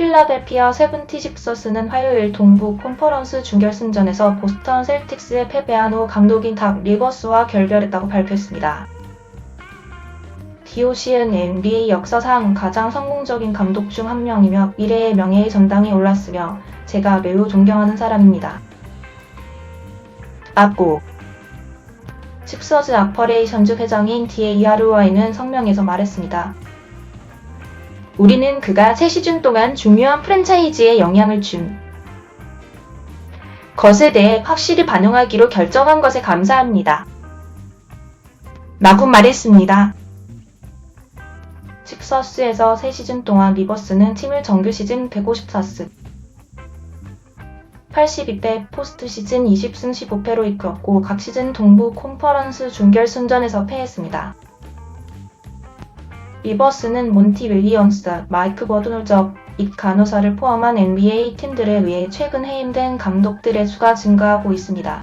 필라델피아 세븐티식서스는 화요일 동부 콘퍼런스 준결승전에서 보스턴 셀틱스에 패배한 후 감독인 닥 리버스와 결별했다고 발표했습니다. DOC는 NBA 역사상 가장 성공적인 감독 중 한 명이며 미래의 명예의 전당에 올랐으며 제가 매우 존경하는 사람입니다. 앞곡 식서즈 아퍼레이션즈 회장인 디에이아르와이는 성명에서 말했습니다. 우리는 그가 새 시즌 동안 중요한 프랜차이즈에 영향을 준 것에 대해 확실히 반영하기로 결정한 것에 감사합니다. 라고 말했습니다. 식서스에서 새 시즌 동안 리버스는 팀을 정규 시즌 154승 82대 포스트 시즌 20승 15패로 이끌었고 각 시즌 동부 콘퍼런스 준결승전에서 패했습니다. 리버스는 몬티 윌리엄스, 마이크 버드노적, 이 간호사를 포함한 NBA 팀들에 의해 최근 해임된 감독들의 수가 증가하고 있습니다.